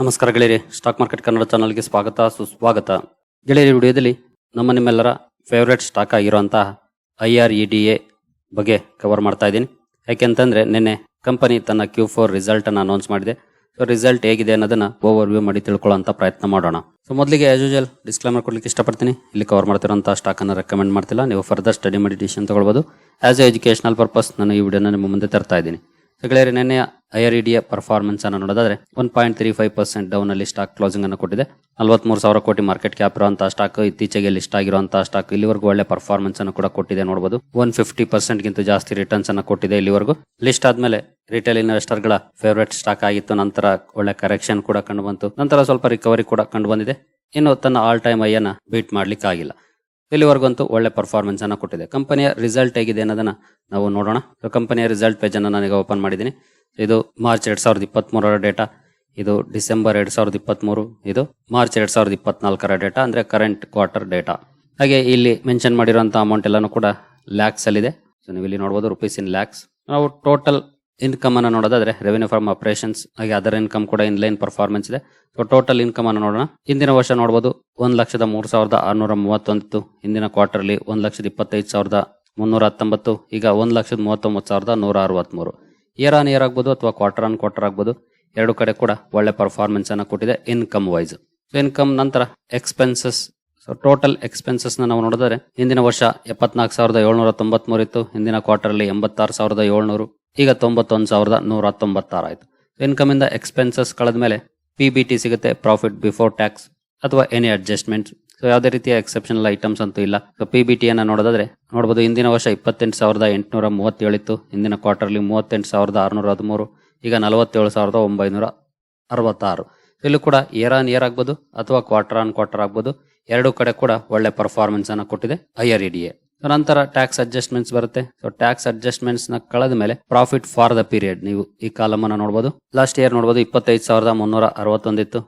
ನಮಸ್ಕಾರ ಗೆಳೆಯರಿ stock market Kannada ಚಾನಲ್ಗೆ ಸ್ವಾಗತ, ಸುಸ್ವಾಗತ. ಗೆಳೆಯರಿ ವಿಡಿಯೋದಲ್ಲಿ ನಮ್ಮ ನಿಮ್ಮೆಲ್ಲರ ಫೇವ್ರೇಟ್ ಸ್ಟಾಕ್ ಆಗಿರುವಂತಹ I R E D A ಬಗ್ಗೆ ಕವರ್ ಮಾಡ್ತಾ ಇದ್ದೀನಿ. ಯಾಕೆಂತಂದ್ರೆ ನಿನ್ನೆ ಕಂಪನಿ ತನ್ನ ಕ್ಯೂ ಫೋರ್ ರಿಸಲ್ಟ್ ಅನ್ನು ಅನೌನ್ಸ್ ಮಾಡಿದೆ. ಸೊ ರಿಸಲ್ಟ್ ಹೇಗಿದೆ ಅನ್ನೋದನ್ನ ಓವರ್ ವ್ಯೂ ಮಾಡಿ ತಿಳ್ಕೊಳ್ಳೋಂಥ ಪ್ರಯತ್ನ ಮಾಡೋಣ. ಸೊ ಮೊದಲಿಗೆ ಆಸ್ ಯೂಜಲ್ ಡಿಸ್ಕ್ಲೈಮರ್ ಕೊಡ್ಲಿಕ್ಕೆ ಇಷ್ಟಪಡ್ತೀನಿ. ಇಲ್ಲಿ ಕವರ್ ಮಾಡ್ತಿರೋಂಥ ಸ್ಟಾಕ್ ಅನ್ನು ರೆಕಮೆಂಡ್ ಮಾಡ್ತಿಲ್ಲ. ನೀವು ಫರ್ದರ್ ಸ್ಟಡಿ ಮಾಡಿ ಡಿಸಿಷನ್ ತಗೊಳ್ಬೋದು. ಆಸ್ ಎ ಎಜುಕೇಶನಲ್ ಪರ್ಪಸ್ ನಾನು ಈ ವಿಡಿಯೋನ ನಿಮ್ಮ ಮುಂದೆ ತರ್ತಾ ಇದ್ದೀನಿ. ಸೊ ನಿನ್ನೆ ಐ ಆರ್ ಇಡಿಯ ಪರ್ಫಾರ್ಮೆನ್ಸ್ ಅನ್ನು ನೋಡೋದಾದ್ರೆ one point three five percent down ಅಲ್ಲಿ ಸ್ಟಾಕ್ ಕ್ಲೋಸಿಂಗ್ ಅನ್ನು ಕೊಟ್ಟಿದೆ. ನಲವತ್ಮೂರು ಸಾವಿರ ಕೋಟಿ ಮಾರ್ಕೆಟ್ ಕ್ಯಾಪ್ ಇರುವಂತಹ ಸ್ಟಾಕ್ ಇತ್ತೀಚೆಗೆ ಲಿಸ್ಟ್ ಆಗಿರುವಂತಹ ಸ್ಟಾಕ್ ಇಲ್ಲಿವರೆಗೂ ಒಳ್ಳೆ ಪರ್ಫಾರ್ಮೆನ್ಸ್ ಅನ್ನು ಕೂಡ ಕೊಟ್ಟಿದೆ ನೋಡಬಹುದು ಒನ್ ಫಿಫ್ಟಿ ಪರ್ಸೆಂಟ್ ಗಿಂತ ಜಾಸ್ತಿ ರಿಟರ್ನ್ಸ್ ಅನ್ನು ಕೊಟ್ಟಿದೆ ಇಲ್ಲಿವರೆಗೂ. ಲಿಸ್ಟ್ ಆದ್ಮೇಲೆ ರಿಟೇಲ್ ಇನ್ವೆಸ್ಟರ್ಗಳ ಫೇವರೇಟ್ ಸ್ಟಾಕ್ ಆಗಿತ್ತು. ನಂತರ ಒಳ್ಳೆ ಕರೆಕ್ಷನ್ ಕೂಡ ಕಂಡು ಬಂತು. ನಂತರ ಸ್ವಲ್ಪ ರಿಕವರಿ ಕೂಡ ಕಂಡು ಬಂದಿದೆ. ಇನ್ನು ತನ್ನ ಆಲ್ ಟೈಮ್ ಐ ಅನ್ನ ಬೀಟ್ ಮಾಡ್ಲಿಕ್ಕೆ ಆಗಿಲ್ಲ ಇಲ್ಲಿವರೆಗಂತೂ ಒಳ್ಳೆ ಪರ್ಫಾರ್ಮೆನ್ಸ್ ಅನ್ನ ಕೊಟ್ಟಿದೆ. ಕಂಪನಿಯ ರಿಸಲ್ಟ್ ಹೇಗಿದೆ ಅನ್ನೋದನ್ನ ನಾವು ನೋಡೋಣ. ಕಂಪನಿಯ ರಿಸಲ್ಟ್ ಪೇಜ್ ಅನ್ನ ನಾನೀಗ ಓಪನ್ ಮಾಡಿದ್ದೀನಿ. ಇದು ಮಾರ್ಚ್ ಎರಡ್ ಸಾವಿರದ ಇಪ್ಪತ್ಮೂರರ ಡೇಟಾ ಇದು ಡಿಸೆಂಬರ್ ಎರಡ್ ಸಾವಿರದ ಇಪ್ಪತ್ಮೂರು, ಇದು ಮಾರ್ಚ್ ಎರಡ್ ಸಾವಿರದ ಇಪ್ಪತ್ನಾಲ್ಕರ ಡೇಟಾ ಅಂದ್ರೆ ಕರೆಂಟ್ ಕ್ವಾರ್ಟರ್ ಡೇಟಾ ಹಾಗೆ ಇಲ್ಲಿ ಮೆನ್ಷನ್ ಮಾಡಿರುವಂತಹ ಅಮೌಂಟ್ ಎಲ್ಲಾನು ಕೂಡ ಲ್ಯಾಕ್ಸ್ ಅಲ್ಲಿದೆ. ಸೊ ನೀವು ಇಲ್ಲಿ ನೋಡಬಹುದು ರುಪೀಸ್ ಇನ್ ಲ್ಯಾಕ್ಸ್ ನಾವು ಟೋಟಲ್ ಇನ್ಕಮ್ ಅನ್ನು ನೋಡೋದಾದ್ರೆ ರೆವೆನ್ಯೂ ಫ್ರಮ್ ಆಪರೇಷನ್ಸ್ ಹಾಗೆ ಅದರ್ ಇನ್ಕಮ್ ಕೂಡ ಇನ್ ಲೈನ್ ಪರ್ಫಾರ್ಮೆನ್ಸ್ ಇದೆ. ಸೊ ಟೋಟಲ್ ಇನ್ಕಮ್ ಅನ್ನು ನೋಡೋಣ. ಹಿಂದಿನ ವರ್ಷ ನೋಡಬಹುದು ಒಂದ್ ಲಕ್ಷದ ಮೂರು ಸಾವಿರದ ಆರ್ನೂರ ಮೂವತ್ತೊಂದಿತ್ತು ಹಿಂದಿನ ಕ್ವಾರ್ಟರ್ಲಿ ಒಂದ್ ಲಕ್ಷದ ಇಪ್ಪತ್ತೈದು ಸಾವಿರದ ಮುನ್ನೂರ ಹತ್ತೊಂಬತ್ತು, ಈಗ ಒಂದ್ ಲಕ್ಷದ ಮೂವತ್ತೊಂಬತ್ತು ಸಾವಿರದ ನೂರ ಅರವತ್ಮೂರು. ಇಯರ್ ಆನ್ ಇಯರ್ ಆಗ್ಬೋದು ಅಥವಾ ಕ್ವಾರ್ಟರ್ ಆನ್ ಕ್ವಾರ್ಟರ್ ಆಗ್ಬೋದು. ಎರಡು ಕಡೆ ಕೂಡ ಒಳ್ಳೆ ಪರ್ಫಾರ್ಮೆನ್ಸ್ ಅನ್ನು ಕೊಟ್ಟಿದೆ ಇನ್ಕಮ್ ವೈಸ್ ಸೊ ಇನ್ಕಮ್ ನಂತರ ಎಕ್ಸ್ಪೆನ್ಸಸ್ ಸೊ ಟೋಟಲ್ ಎಕ್ಸ್ಪೆನ್ಸಸ್ ನಾವು ನೋಡಿದ್ರೆ ಹಿಂದಿನ ವರ್ಷ ಎಪ್ಪತ್ನಾಲ್ಕು ಸಾವಿರದ ಏಳ್ನೂರ ತೊಂಬತ್ಮೂರು ಇತ್ತು, ಹಿಂದಿನ ಕ್ವಾರ್ಟರ್ ಅಲ್ಲಿ ಎಂಬತ್ತಾರು ಸಾವಿರದ ಏಳ್ನೂರು. ಈಗ ತೊಂಬತ್ತೊಂದು ಸಾವಿರದ ನೂರ ತೊಂಬತ್ತಾರು ಆಯ್ತು. ಇನ್ಕಮ್ ಇಂದ ಎಕ್ಸ್ಪೆನ್ಸಸ್ ಕಳೆದ ಮೇಲೆ ಪಿ ಬಿ ಟಿ ಸಿಗುತ್ತೆ ಪ್ರಾಫಿಟ್ ಬಿಫೋರ್ ಟ್ಯಾಕ್ಸ್ ಅಥವಾ ಎನಿ ಅಡ್ಜಸ್ಟ್ಮೆಂಟ್ ಸೊ ಯಾವುದೇ ರೀತಿಯ ಎಕ್ಸೆಪ್ಷನಲ್ ಐಟಮ್ಸ್ ಅಂತೂ ಇಲ್ಲ. ಸೊ ಪಿ ಬಿ ಟಿಯನ್ನು ನೋಡೋದಾದ್ರೆ ನೋಡಬಹುದು ಹಿಂದಿನ ವರ್ಷ ಇಪ್ಪತ್ತೆಂಟು ಸಾವಿರದ ಎಂಟುನೂರ ಮೂವತ್ತೇಳು ಇತ್ತು ಹಿಂದಿನ ಕ್ವಾರ್ಟರ್ಲಿ ಮೂವತ್ತೆಂಟು ಸಾವಿರದ ಆರುನೂರ ಹದಿಮೂರು, ಈಗ ನಲವತ್ತೇಳು ಸಾವಿರದ ಒಂಬೈನೂರ ಅರವತ್ತಾರು. ಇಲ್ಲೂ ಕೂಡ ಇಯರ್ ಆನ್ ಇಯರ್ ಆಗ್ಬೋದು ಅಥವಾ ಕ್ವಾರ್ಟರ್ ಆನ್ ಕ್ವಾರ್ಟರ್ ಆಗ್ಬೋದು. ಎರಡು ಕಡೆ ಕೂಡ ಒಳ್ಳೆ ಪರ್ಫಾರ್ಮೆನ್ಸ್ ಅನ್ನು ಕೊಟ್ಟಿದೆ ಐ ಆರ್ ಇ ನಂತರ ಟ್ಯಾಕ್ಸ್ ಅಡ್ಜಸ್ಟ್ಮೆಂಟ್ಸ್ ಬರುತ್ತೆ. ಸೊ ಟ್ಯಾಕ್ಸ್ ಅಡ್ಜಸ್ಟ್ಮೆಂಟ್ಸ್ನ ಕಳೆದ ಮೇಲೆ ಪ್ರಾಫಿಟ್ ಫಾರ್ ದ ಪೀರಿಯಡ್ ನೀವು ಈ ಕಾಲಮ್ ಅನ್ನ ನೋಡಬಹುದು ಲಾಸ್ಟ್ ಇಯರ್ ನೋಡಬಹುದು ಇಪ್ಪತ್ತೈದು ಸಾವಿರದ ಮುನ್ನೂರ ಅರವತ್ತೊಂದಿತ್ತು.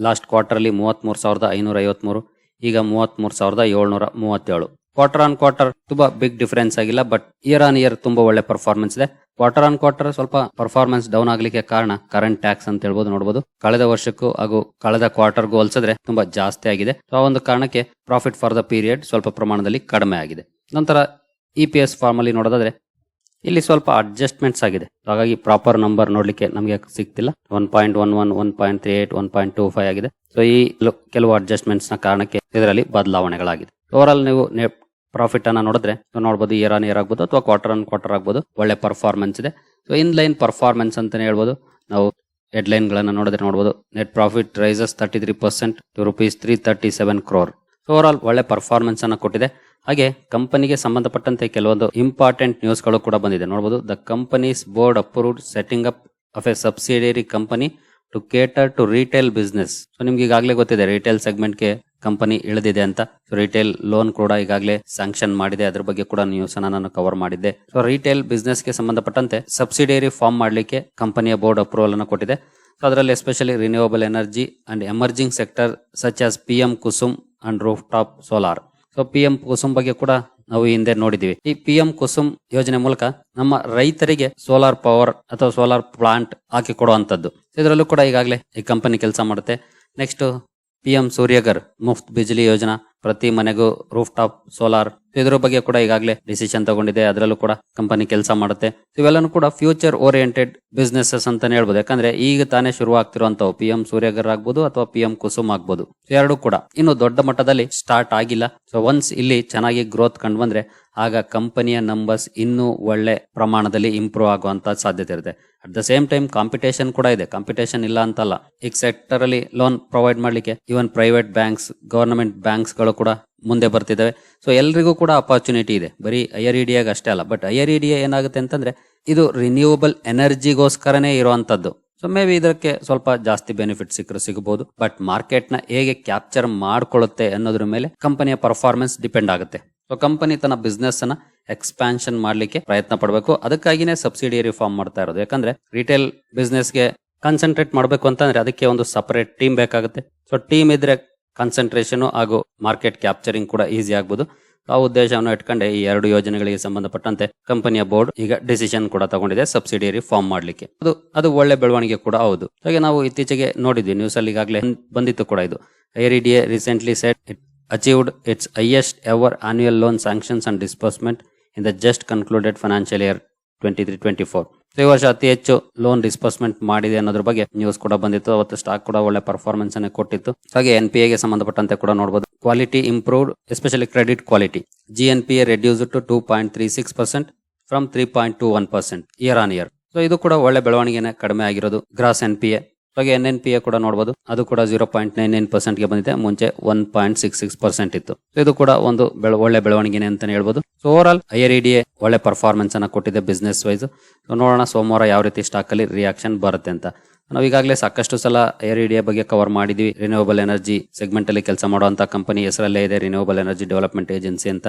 ಲಾಸ್ಟ್ ಕ್ವಾರ್ಟರ್ ಅಲ್ಲಿ ಮೂವತ್ಮೂರು ಸಾವಿರದ ಐನೂರ ಐವತ್ಮೂರು. ಈಗ ಮೂವತ್ಮೂರು ಸಾವಿರದ ಏಳ್ನೂರ ಮೂವತ್ತೇಳು. ಕ್ವಾರ್ಟರ್ ಆನ್ ಕ್ವಾರ್ಟರ್ ತುಂಬಾ ಬಿಗ್ ಡಿಫರೆನ್ಸ್ ಆಗಿಲ್ಲ ಬಟ್ ಇಯರ್ ಆನ್ ಇಯರ್ ತುಂಬಾ ಒಳ್ಳೆ ಪರ್ಫಾರ್ಮೆನ್ಸ್ ಇದೆ. ಕ್ವಾರ್ಟರ್ ಆನ್ ಕ್ವಾರ್ಟರ್ ಸ್ವಲ್ಪ ಪರ್ಫಾರ್ಮೆನ್ಸ್ ಡೌನ್ ಆಗ್ಲಿಕ್ಕೆ ಕಾರಣ ಕರೆಂಟ್ ಟ್ಯಾಕ್ಸ್ ಅಂತ ಹೇಳ್ಬೋದು ನೋಡಬಹುದು ಕಳೆದ ವರ್ಷಕ್ಕೂ ಹಾಗೂ ಕಳೆದ ಕ್ವಾರ್ಟರ್ಗೂ ಹೋಲಿಸಿದ್ರೆ ತುಂಬಾ ಜಾಸ್ತಿ ಆಗಿದೆ. ಸೊ ಆ ಒಂದು ಕಾರಣಕ್ಕೆ ಪ್ರಾಫಿಟ್ ಫಾರ್ ದ ಪೀರಿಯಡ್ ಸ್ವಲ್ಪ ಪ್ರಮಾಣದಲ್ಲಿ ಕಡಿಮೆ ಆಗಿದೆ. ನಂತರ ಇ ಪಿ ಎಸ್ ಫಾರ್ಮ್ ಅಲ್ಲಿ ನೋಡೋದಾದ್ರೆ, ಇಲ್ಲಿ ಸ್ವಲ್ಪ ಅಡ್ಜಸ್ಟ್ಮೆಂಟ್ಸ್ ಆಗಿದೆ. ಹಾಗಾಗಿ ಪ್ರಾಪರ್ ನಂಬರ್ ನೋಡಲಿಕ್ಕೆ ನಮಗೆ ಸಿಗ್ತಿಲ್ಲ. One point one one one point three eight one point two five ಆಗಿದೆ. ಸೊ ಈ ಕೆಲವು ಅಡ್ಜಸ್ಟ್ಮೆಂಟ್ಸ್ನ ಕಾರಣಕ್ಕೆ ಇದರಲ್ಲಿ ಬದಲಾವಣೆಗಳಾಗಿದೆ. ಓವರ್ ಆಲ್ ನೀವು ಪ್ರಾಫಿಟ್ ಅನ್ನ ನೋಡಿದ್ರೆ ನೋಡಬಹುದು ಇಯರ್ ಆನ್ ಇಯರ್ ಆಗ್ಬೋದು ಅಥವಾ ಕ್ವಾರ್ಟರ್ ಆನ್ ಕ್ವಾರ್ಟರ್ ಆಗ್ಬೋದು. ಒಳ್ಳೆ ಪರ್ಫಾರ್ಮೆನ್ಸ್ ಇದೆ. ಸೊ ಇನ್ ಲೈನ್ ಪರ್ಫಾರ್ಮೆನ್ಸ್ ಅಂತಾನೆ ಹೇಳ್ಬೋದು. ನಾವು ಹೆಡ್ಲೈನ್ ಗಳನ್ನ ನೋಡಿದ್ರೆ ನೋಡಬಹುದು net profit rises thirty three percent to rupees three thirty seven crore overall ಒಳ್ಳೆ ಪರ್ಫಾರ್ಮೆನ್ಸ್ ಅನ್ನ ಕೊಟ್ಟಿದೆ. ಹಾಗೆ ಕಂಪನಿಗೆ ಸಂಬಂಧಪಟ್ಟಂತೆ ಕೆಲವೊಂದು ಇಂಪಾರ್ಟೆಂಟ್ ನ್ಯೂಸ್ಗಳು ಕೂಡ ಬಂದಿದೆ. ನೋಡಬಹುದು the company's board approved setting up of a subsidiary company to cater to retail business so ನಿಮ್ಗೆ ಈಗಾಗಲೇ ಗೊತ್ತಿದೆ ರಿಟೇಲ್ ಸೆಗ್ಮೆಂಟ್ಗೆ ಕಂಪನಿ ಇಳಿದಿದೆ ಅಂತ. ರಿಟೇಲ್ ಲೋನ್ ಕೂಡ ಈಗಾಗಲೇ ಸ್ಯಾಂಕ್ಷನ್ ಮಾಡಿದೆ. ಅದ್ರ ಬಗ್ಗೆ ಕೂಡ ನ್ಯೂಸ್ ಅನ್ನ ನಾನು ಕವರ್ ಮಾಡಿದ್ದೆ. ಸೊ ರಿಟೇಲ್ ಬಿಸ್ನೆಸ್ಗೆ ಸಂಬಂಧಪಟ್ಟಂತೆ ಸಬ್ಸಿಡಿಯರಿ ಫಾರ್ಮ್ ಮಾಡಲಿಕ್ಕೆ ಕಂಪನಿಯ ಬೋರ್ಡ್ ಅಪ್ರೂವಲ್ ಅನ್ನು ಕೊಟ್ಟಿದೆ. ಸೊ ಅದರಲ್ಲಿ especially renewable energy and emerging sector such as P M Kusum and rooftop solar so P M Kusum ಬಗ್ಗೆ ಕೂಡ ನಾವು ಹಿಂದೆ ನೋಡಿದ್ದೀವಿ. ಈ ಪಿ ಎಂ ಕುಸುಮ್ ಯೋಜನೆ ಮೂಲಕ ನಮ್ಮ ರೈತರಿಗೆ ಸೋಲಾರ್ ಪವರ್ ಅಥವಾ ಸೋಲಾರ್ ಪ್ಲಾಂಟ್ ಹಾಕಿ ಕೊಡುವಂತದ್ದು ಇದರಲ್ಲೂ ಕೂಡ ಈಗಾಗಲೇ ಈ ಕಂಪನಿ ಕೆಲಸ ಮಾಡುತ್ತೆ. Next P M Surya Ghar Muft Bijli Yojana. ಪ್ರತಿ ಮನೆಗೂ ರೂಫ್ ಟಾಪ್ ಸೋಲಾರ್ ಇದ್ರ ಬಗ್ಗೆ ಕೂಡ ಈಗಾಗಲೇ ಡಿಸಿಷನ್ ತಗೊಂಡಿದೆ. ಅದರಲ್ಲೂ ಕೂಡ ಕಂಪನಿ ಕೆಲಸ ಮಾಡುತ್ತೆ. ಇವೆಲ್ಲನೂ ಕೂಡ ಫ್ಯೂಚರ್ ಓರಿಯೆಂಟೆಡ್ ಬಿಸ್ನೆಸಸ್ ಅಂತಾನೆ ಹೇಳ್ಬೋದು. ಯಾಕಂದ್ರೆ ಈಗ ತಾನೇ ಶುರು ಆಗ್ತಿರುವಂತವು ಪಿ ಎಂ ಸೂರ್ಯಗರ್ ಆಗ್ಬೋದು ಅಥವಾ ಪಿ ಎಂ ಕುಸುಮ್ ಆಗ್ಬೋದು. ಎರಡು ಕೂಡ ಇನ್ನು ದೊಡ್ಡ ಮಟ್ಟದಲ್ಲಿ ಸ್ಟಾರ್ಟ್ ಆಗಿಲ್ಲ. ಸೊ ಒನ್ಸ್ ಇಲ್ಲಿ ಚೆನ್ನಾಗಿ ಗ್ರೋತ್ ಕಂಡು ಬಂದ್ರೆ ಆಗ ಕಂಪನಿಯ ನಂಬರ್ಸ್ ಇನ್ನೂ ಒಳ್ಳೆ ಪ್ರಮಾಣದಲ್ಲಿ ಇಂಪ್ರೂವ್ ಆಗುವಂತ ಸಾಧ್ಯತೆ ಇರುತ್ತೆ. At the same time competition ಕೂಡ ಇದೆ. ಕಾಂಪಿಟೇಷನ್ ಇಲ್ಲ ಅಂತಲ್ಲ. ಈಗ ಸೆಕ್ಟರ್ ಅಲ್ಲಿ ಲೋನ್ ಪ್ರೊವೈಡ್ ಮಾಡ್ಲಿಕ್ಕೆ even private banks government banks ಕೂಡ ಮುಂದೆ ಬರ್ತಿದ್ದಾವೆ. ಸೊ ಎಲ್ರಿಗೂ ಕೂಡ ಅಪಾರ್ಚುನಿಟಿ ಇದೆ. ಬರೀ ಐಆರ್ ಆಗಿ ಅಷ್ಟೇ ಅಲ್ಲ. ಬಟ್ ಐಆರ್ ಇಡಿಯಾ ಏನಾಗುತ್ತೆ ಅಂತಂದ್ರೆ, ಇದು ರಿನ್ಯೂವಬಲ್ ಎನರ್ಜಿಗೋಸ್ಕರನೇ ಇರುವಂತದ್ದು. ಸೊ ಮೇ ಬಿ ಇದಕ್ಕೆ ಸ್ವಲ್ಪ ಜಾಸ್ತಿ ಬೆನಿಫಿಟ್ ಸಿಕ್ಕರೆ ಸಿಗಬಹುದು ಬಟ್ ಮಾರ್ಕೆಟ್ನ ಹೇಗೆ ಕ್ಯಾಪ್ಚರ್ ಮಾಡ್ಕೊಳ್ಳುತ್ತೆ ಅನ್ನೋದ್ರ ಮೇಲೆ ಕಂಪನಿಯ ಪರ್ಫಾರ್ಮೆನ್ಸ್ ಡಿಪೆಂಡ್ ಆಗುತ್ತೆ. ಸೊ ಕಂಪನಿ ತನ್ನ ಬಿಸ್ನೆಸ್ ಅನ್ನ ಎಕ್ಸ್ಪಾನ್ಷನ್ ಮಾಡ್ಲಿಕ್ಕೆ ಪ್ರಯತ್ನ ಪಡಬೇಕು. ಅದಕ್ಕಾಗಿನೇ ಸಬ್ಸಿಡಿಯರಿ ಫಾರ್ಮ್ ಮಾಡ್ತಾ ಇರೋದು. ಯಾಕಂದ್ರೆ ರಿಟೇಲ್ ಬಿಸ್ನೆಸ್ಗೆ ಕಾನ್ಸಂಟ್ರೇಟ್ ಮಾಡಬೇಕು ಅಂತಂದ್ರೆ ಅದಕ್ಕೆ ಒಂದು ಸಪರೇಟ್ ಟೀಮ್ ಬೇಕಾಗುತ್ತೆ. ಸೊ ಟೀಮ್ ಇದ್ರೆ ಕಾನ್ಸಂಟ್ರೇಷನ್ ಹಾಗೂ ಮಾರ್ಕೆಟ್ ಕ್ಯಾಪ್ಚರಿಂಗ್ ಕೂಡ ಈಸಿ ಆಗ್ಬೋದು. ಆ ಉದ್ದೇಶವನ್ನು ಇಟ್ಕೊಂಡೆ ಈ ಎರಡು ಯೋಜನೆಗಳಿಗೆ ಸಂಬಂಧಪಟ್ಟಂತೆ ಕಂಪನಿಯ ಬೋರ್ಡ್ ಈಗ ಡಿಸಿಷನ್ ಕೂಡ ತಗೊಂಡಿದೆ ಸಬ್ಸಿಡಿಯರಿ ಫಾರ್ಮ್ ಮಾಡ್ಲಿಕ್ಕೆ. ಅದು ಅದು ಒಳ್ಳೆ ಬೆಳವಣಿಗೆ ಕೂಡ ಹೌದು. ಹಾಗೆ ನಾವು ಇತ್ತೀಚೆಗೆ ನೋಡಿದ್ವಿ ನ್ಯೂಸ್ ಅಲ್ಲಿ ಈಗಾಗಲೇ ಬಂದಿತ್ತು ಕೂಡ ಇದು. IREDA recently said it achieved its highest ever annual loan sanctions and disbursement in the just concluded financial year twenty three twenty four ಈ ವರ್ಷ ಅತಿ ಹೆಚ್ಚು ಲೋನ್ ಡಿಸ್ಬರ್ಸ್ಮೆಂಟ್ ಮಾಡಿದೆ ಅನ್ನೋದ್ರ ಬಗ್ಗೆ ನ್ಯೂಸ್ ಕೂಡ ಬಂದಿತ್ತು. ಅವತ್ತು ಸ್ಟಾಕ್ ಕೂಡ ಒಳ್ಳೆ ಪರ್ಫಾರ್ಮೆನ್ಸ್ ಅನ್ನು ಕೊಟ್ಟಿತ್ತು. ಹಾಗೆ ಎನ್ ಪಿ ಎಗೆ ಸಂಬಂಧಪಟ್ಟಂತೆ ಕೂಡ ನೋಡಬಹುದು quality improved especially credit quality G N P A reduce to two point three six percent from three point two one percent year on year so ಇದು ಕೂಡ ಒಳ್ಳೆ ಬೆಳವಣಿಗೆನೆ ಕಡಿಮೆ ಆಗಿರೋದು. ಗ್ರಾಸ್ ಎನ್ ಪಿ ಎ ಹಾಗೆ ಎನ್ ಎನ್ ಪಿ ಎ ಕೂಡ ನೋಡಬಹುದು ಅದು ಕೂಡ ಜೀರೋ ಪಾಯಿಂಟ್ ನೈನ್ ನೈನ್ ಪರ್ಸೆಂಟ್ಗೆ ಬಂದಿದೆ. ಮುಂಚೆ one point six six percent ಇತ್ತು. ಇದು ಕೂಡ ಒಂದು ಒಳ್ಳೆ ಬೆಳವಣಿಗೆನೆ ಅಂತಾನೆ ಹೇಳ್ಬೋದು. So overall I R E ಒಳ್ಳೆ ಪರ್ಫಾರ್ಮೆನ್ಸ್ ಅನ್ನ ಕೊಟ್ಟಿದೆ ಬಿಸ್ನೆಸ್ ವೈಸ್ ನೋಡೋಣ ಸೋಮವಾರ ಯಾವ ರೀತಿ ಸ್ಟಾಕ್ ಅಲ್ಲಿ ರಿಯಾಕ್ಷನ್ ಬರುತ್ತೆ ಅಂತ. ನಾವು ಈಗಾಗಲೇ ಸಾಕಷ್ಟು ಸಲ ಏರ್ ಇಂಡಿಯಾ ಬಗ್ಗೆ ಕವರ್ ಮಾಡಿದ್ವಿ. ರಿನ್ಯೂವಬಲ್ ಎನರ್ಜಿ ಸೆಗ್ಮೆಂಟ್ ಅಲ್ಲಿ ಕೆಲಸ ಮಾಡುವಂತ ಕಂಪನಿ ಹೆಸರಲ್ಲೇ ಇದೆ. ರಿನ್ಯೂವಬಲ್ ಎನರ್ಜಿ ಡೆವಲಪ್ಮೆಂಟ್ ಏಜೆನ್ಸಿ ಅಂತ.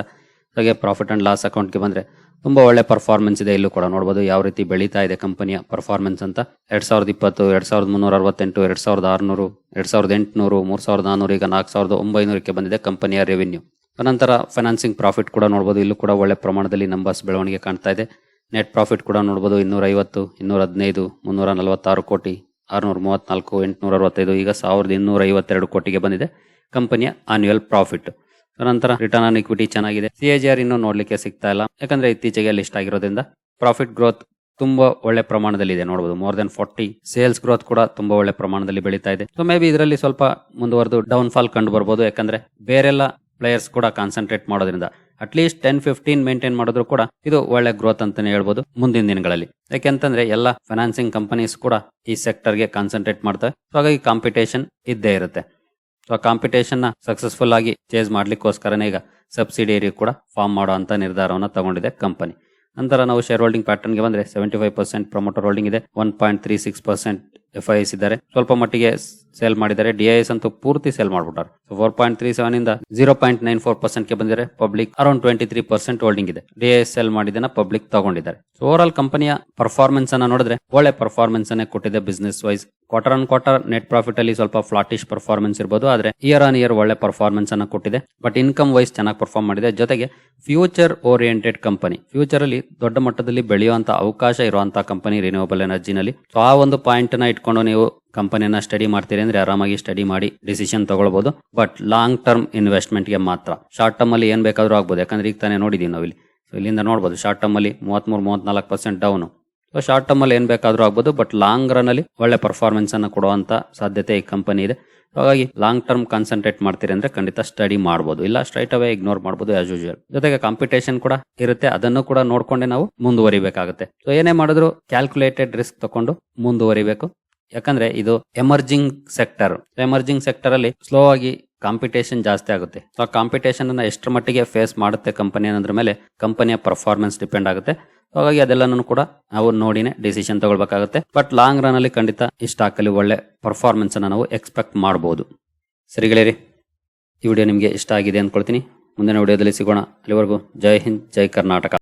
ಹಾಗೆ ಪ್ರಾಫಿಟ್ ಅಂಡ್ ಲಾಸ್ ಅಕೌಂಟ್ಗೆ ಬಂದ್ರೆ ತುಂಬಾ ಒಳ್ಳೆ ಪರ್ಫಾರ್ಮೆನ್ಸ್ ಇದೆ ಇಲ್ಲೂ ಕೂಡ. ನೋಡಬಹುದು ಯಾವ ರೀತಿ ಬೆಳೀತಾ ಇದೆ ಕಂಪನಿಯ ಪರ್ಫಾರ್ಮೆನ್ಸ್ ಅಂತ. ಎರಡ್ ಸಾವಿರದ ಇಪ್ಪತ್ತು, ಎರಡ್ ಸಾವಿರದ ಮುನ್ನೂರ ಅರವತ್ತೆಂಟು, ಎರಡ್ ಸಾವಿರದ ಆರುನೂರು, ಎರಡ್ ಸಾವಿರದ ಎಂಟುನೂರು, ಮೂರ್ ಸಾವಿರದ ನಾನೂರು, ಈಗ ನಾಲ್ಕು ಸಾವಿರದ ಒಂಬೈನೂರಕ್ಕೆ ಬಂದಿದೆ ಕಂಪನಿಯ ರೆವಿನ್ಯೂ ಅನಂತರ ಫೈನಾನ್ಸಿಂಗ್ ಪ್ರಾಫಿಟ್ ಕೂಡ ನೋಡಬಹುದು ಇಲ್ಲೂ ಕೂಡ ಒಳ್ಳೆ ಪ್ರಮಾಣದಲ್ಲಿ ನಂಬರ್ಸ್ ಬೆಳವಣಿಗೆ ಕಾಣ್ತಾ ಇದೆ. ನೆಟ್ ಪ್ರಾಫಿಟ್ ಕೂಡ ನೋಡಬಹುದು ಇನ್ನೂರ ಐವತ್ತು ಇನ್ನೂರ ಹದಿನೈದು ಮುನ್ನೂರ ನಲವತ್ತಾರು ಕೋಟಿ, ಆರುನೂರ ಮೂವತ್ನಾಲ್ಕು, ಎಂಟುನೂರ ಅರವತ್ತೈದು, ಈಗ ಸಾವಿರದ ಇನ್ನೂರ ಐವತ್ತೆರಡು ಕೋಟಿಗೆ ಬಂದಿದೆ ಕಂಪನಿಯ ಆನ್ಯುಯಲ್ ಪ್ರಾಫಿಟ್ ನಂತರ ರಿಟರ್ನ್ ಆನ್ ಇಕ್ವಿಟಿ ಚೆನ್ನಾಗಿದೆ. ಸಿಎಜಿಆರ್ ಇನ್ನೂ ನೋಡ್ಲಿಕ್ಕೆ ಸಿಗ್ತಾ ಇಲ್ಲ. ಯಾಕಂದ್ರೆ ಇತ್ತೀಚೆಗೆ ಲಿಸ್ಟ್ ಆಗಿರೋದ್ರಿಂದ ಪ್ರಾಫಿಟ್ ಗ್ರೋತ್ ತುಂಬಾ ಒಳ್ಳೆ ಪ್ರಮಾಣದಲ್ಲಿ ಇದೆ. ನೋಡಬಹುದು more than forty sales growth ಕೂಡ ತುಂಬಾ ಒಳ್ಳೆ ಪ್ರಮಾಣದಲ್ಲಿ ಬೆಳೀತಾ ಇದೆ. ಸೊ ಮೇ ಬಿ ಇದರಲ್ಲಿ ಸ್ವಲ್ಪ ಮುಂದುವರೆದು ಡೌನ್ ಫಾಲ್ ಕಂಡು ಬರ್ಬೋದು. ಯಾಕಂದ್ರೆ ಬೇರೆಲ್ಲ ಪ್ಲೇಯರ್ಸ್ ಕೂಡ ಕಾನ್ಸಂಟ್ರೇಟ್ ಮಾಡೋದ್ರಿಂದ ಅಟ್ಲೀಸ್ಟ್ ಟೆನ್ ಫಿಫ್ಟೀನ್ ಮೇಂಟೈನ್ ಮಾಡಿದ್ರು ಕೂಡ ಇದು ಒಳ್ಳೆ ಗ್ರೋತ್ ಅಂತಾನೆ ಹೇಳ್ಬೋದು ಮುಂದಿನ ದಿನಗಳಲ್ಲಿ. ಯಾಕೆಂತಂದ್ರೆ ಎಲ್ಲ ಫೈನಾನ್ಸಿಂಗ್ ಕಂಪನೀಸ್ ಕೂಡ ಈ ಸೆಕ್ಟರ್ಗೆ ಕಾನ್ಸಂಟ್ರೇಟ್ ಮಾಡ್ತವೆ ಸೊ ಹಾಗಾಗಿ ಕಾಂಪಿಟೇಷನ್ ಇದ್ದೇ ಇರುತ್ತೆ. ಸೊ ಕಾಂಪಿಟೇಷನ್ನ ಸಕ್ಸಸ್ಫುಲ್ ಆಗಿ ಚೇಸ್ ಮಾಡ್ಲಿಕ್ಕೋಸ್ಕರನೇ ಈಗ ಸಬ್ಸಿಡಿಯರಿ ಕೂಡ ಫಾರ್ಮ್ ಮಾಡೋ ಅಂತ ನಿರ್ಧಾರವನ್ನು ತಗೊಂಡಿದೆ ಕಂಪನಿ ನಂತರ ನಾವು ಶೇರ್ ಹೋಲ್ಡಿಂಗ್ ಪ್ಯಾಟರ್ನ್ಗೆ ಬಂದ್ರೆ seventy five percent promoter holding ಇದೆ one point three six percent F I ಇದ್ದಾರೆ. ಸ್ವಲ್ಪ ಮಟ್ಟಿಗೆ ಸೇಲ್ ಮಾಡಿದ್ದಾರೆ. ಡಿ ಐ ಎಸ್ ಅಂತೂ ಪೂರ್ತಿ ಸೇಲ್ ಮಾಡ್ಬಿಟ್ಟಾರೆ. ಫೋರ್ ಪಾಯಿಂಟ್ ತ್ರೀ ಸೆವೆನ್ ಇಂದ ಜೀರೋ ಪಾಯಿಂಟ್ ನೈನ್ ಫೋರ್ ಪರ್ಸೆಂಟ್ಗೆ ಬಂದಿದ್ದಾರೆ public around twenty three percent holding ಇದೆ. ಡಿ ಐ ಎಸ್ ಸೇಲ್ ಮಾಡಿದ್ದನ್ನ ಪಬ್ಲಿಕ್ ತಗೊಂಡಿದ್ದಾರೆ. ಓವರ್ ಆಲ್ ಕಂಪನಿಯ ಪರ್ಫಾರ್ಮೆನ್ಸ್ ಅನ್ನ ನೋಡಿದ್ರೆ ಒಳ್ಳೆ ಪರ್ಫಾರ್ಮೆನ್ಸ್ ಅನ್ನೇ ಕೊಟ್ಟಿದೆ business wise quarter on quarter net profit ಅಲ್ಲಿ ಸ್ವಲ್ಪ ಫ್ಲಾಟಿಶ್ ಪರ್ಫಾರ್ಮೆನ್ಸ್ ಇರಬಹುದು ಆದ್ರೆ ಇಯರ್ ಆನ್ ಇಯರ್ ಒಳ್ಳೆ ಪರ್ಫಾರ್ಮೆನ್ಸ್ ಅನ್ನ ಕೊಟ್ಟಿದೆ. ಬಟ್ ಇನ್ಕಮ್ ವೈಸ್ ಚೆನ್ನಾಗಿ ಪರ್ಫಾರ್ಮ್ ಮಾಡಿದೆ. ಜೊತೆಗೆ ಫ್ಯೂಚರ್ ಓರಿಯೆಂಟೆಡ್ ಕಂಪನಿ ಫ್ಯೂಚರ್ ಅಲ್ಲಿ ದೊಡ್ಡ ಮಟ್ಟದಲ್ಲಿ ಬೆಳೆಯುವಂತ ಅವಕಾಶ ಇರುವಂತಹ ಕಂಪನಿ ರಿನ್ಯೂವಬಲ್ ಎನರ್ಜಿನಲ್ಲಿ ಸೊ ಆ ಒಂದು ಪಾಯಿಂಟ್ನ ಇಟ್ಕೊಂಡು ನೀವು ಕಂಪನಿಯನ್ನ ಸ್ಟಡಿ ಮಾಡ್ತೀರಿ ಅಂದ್ರೆ ಆರಾಮಾಗಿ ಸ್ಟಡಿ ಮಾಡಿ ಡಿಸಿಷನ್ ತಗೊಳ್ಬಹುದು ಬಟ್ ಲಾಂಗ್ ಟರ್ಮ್ ಇನ್ವೆಸ್ಟ್ಮೆಂಟ್ಗೆ ಮಾತ್ರ. ಶಾರ್ಟ್ ಟರ್ಮ್ ಅಲ್ಲಿ ಏನ್ ಬೇಕಾದ್ರೂ ಆಗ್ಬೋದು. ಯಾಕಂದ್ರೆ ಈಗ ತಾನೇ ನೋಡಿದೀವಿ ನಾವಿಲ್ಲಿ. ಸೊ ಇಲ್ಲಿಂದ ನೋಡಬಹುದು ಶಾರ್ಟ್ ಟರ್ಮ್ ಅಲ್ಲಿ ಮೂವತ್ಮೂರು, ಮೂವತ್ನಾಲ್ಕು ಪರ್ಸೆಂಟ್ ಡೌನ್ ಶಾರ್ಟ್ ಟರ್ಮ್ ಅಲ್ಲಿ ಏನ್ ಬೇಕಾದ್ರೂ ಆಗ್ಬೋದು ಬಟ್ ಲಾಂಗ್ ರನ್ ಅಲ್ಲಿ ಒಳ್ಳೆ ಪರ್ಫಾರ್ಮೆನ್ಸ್ ಅನ್ನ ಕೊಡುವಂತ ಸಾಧ್ಯತೆ ಈ ಕಂಪನಿ ಇದೆ. ಹಾಗಾಗಿ ಲಾಂಗ್ ಟರ್ಮ್ ಕಾನ್ಸಂಟ್ರೇಟ್ ಮಾಡ್ತೀರಿ ಅಂದ್ರೆ ಖಂಡಿತ ಸ್ಟಡಿ ಮಾಡಬಹುದು ಇಲ್ಲ ಸ್ಟ್ರೈಟ್ ಅವೇ ಇಗ್ನೋರ್ ಮಾಡಬಹುದು ಆಸ್ ಯೂಶುವಲ್ ಜೊತೆಗೆ ಕಾಂಪಿಟೇಷನ್ ಕೂಡ ಇರುತ್ತೆ. ಅದನ್ನು ಕೂಡ ನೋಡ್ಕೊಂಡೆ ನಾವು ಮುಂದುವರಿಬೇಕಾಗುತ್ತೆ. ಸೊ ಏನೇ ಮಾಡಿದ್ರು ಕ್ಯಾಲ್ಕುಲೇಟೆಡ್ ರಿಸ್ಕ್ ತಕೊಂಡು ಮುಂದುವರಿಬೇಕು. ಯಾಕಂದ್ರೆ ಇದು ಎಮರ್ಜಿಂಗ್ ಸೆಕ್ಟರ್ ಎಮರ್ಜಿಂಗ್ ಸೆಕ್ಟರ್ ಅಲ್ಲಿ ಸ್ಲೋ ಆಗಿ ಕಾಂಪಿಟೇಷನ್ ಜಾಸ್ತಿ ಆಗುತ್ತೆ. ಸೊ ಆ ಕಾಂಪಿಟೇಷನ್ ಅನ್ನ ಎಷ್ಟರ ಮಟ್ಟಿಗೆ ಫೇಸ್ ಮಾಡುತ್ತೆ ಕಂಪನಿ ಅನ್ನೋದ್ರ ಮೇಲೆ ಕಂಪನಿಯ ಪರ್ಫಾರ್ಮೆನ್ಸ್ ಡಿಪೆಂಡ್ ಆಗುತ್ತೆ. ಹಾಗಾಗಿ ಅದೆಲ್ಲನೂ ಕೂಡ ನಾವು ನೋಡಿನೇ ಡಿಸಿಷನ್ ತಗೊಳ್ಬೇಕಾಗುತ್ತೆ. ಬಟ್ ಲಾಂಗ್ ರನ್ ಅಲ್ಲಿ ಖಂಡಿತ ಈ ಸ್ಟಾಕ್ ಅಲ್ಲಿ ಒಳ್ಳೆ ಪರ್ಫಾರ್ಮೆನ್ಸ್ ಅನ್ನ ನಾವು ಎಕ್ಸ್ಪೆಕ್ಟ್ ಮಾಡಬಹುದು ಸರಿ ಗೆಳೆಯರಿ, ಈ ವಿಡಿಯೋ ನಿಮಗೆ ಇಷ್ಟ ಆಗಿದೆ ಅಂದ್ಕೊಳ್ತೀನಿ. ಮುಂದಿನ ವಿಡಿಯೋದಲ್ಲಿ ಸಿಗೋಣ. ಅಲ್ಲಿವರೆಗೂ ಜೈ ಹಿಂದ್, ಜೈ ಕರ್ನಾಟಕ.